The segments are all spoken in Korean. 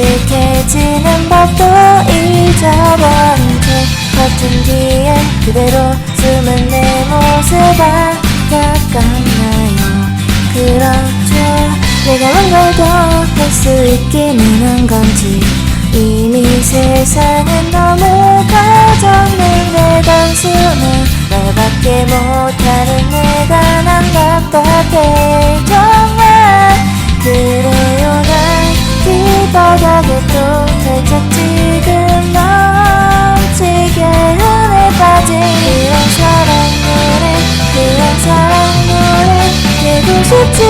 솔직해지는 법도 잊어버린 채 버튼 뒤에 그대로 숨은 내 모습 안타깝나요? 그렇죠. 내가 뭔가도 할 수 있기는 한 건지 이미 세상은 너무 가졌는데 단순한 말밖에 못 되고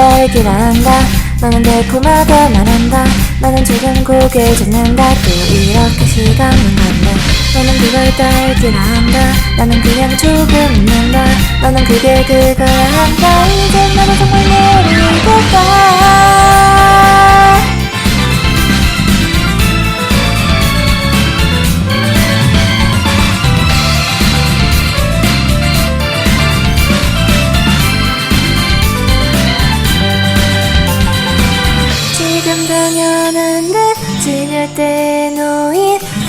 나는 너를 딸기란다. 너는 달콤하게 말한다. 나는 지금 고개 젓는다. 또 이렇게 시간은 간다. 너는 그걸 딸기란다. 나는 그냥 조금 웃는다. 너는 그게 그거야 한다. 이제 나도 정말 모르겠다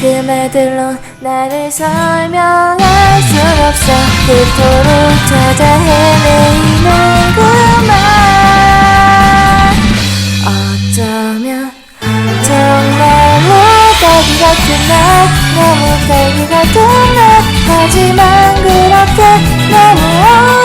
그 말들로 나를 설명할 순 없어. 그토록 찾아 헤매이는 그말. 어쩌면 정말로 딸기 같은 날. 너무 딸기 같은 날 하지만 그렇게 너무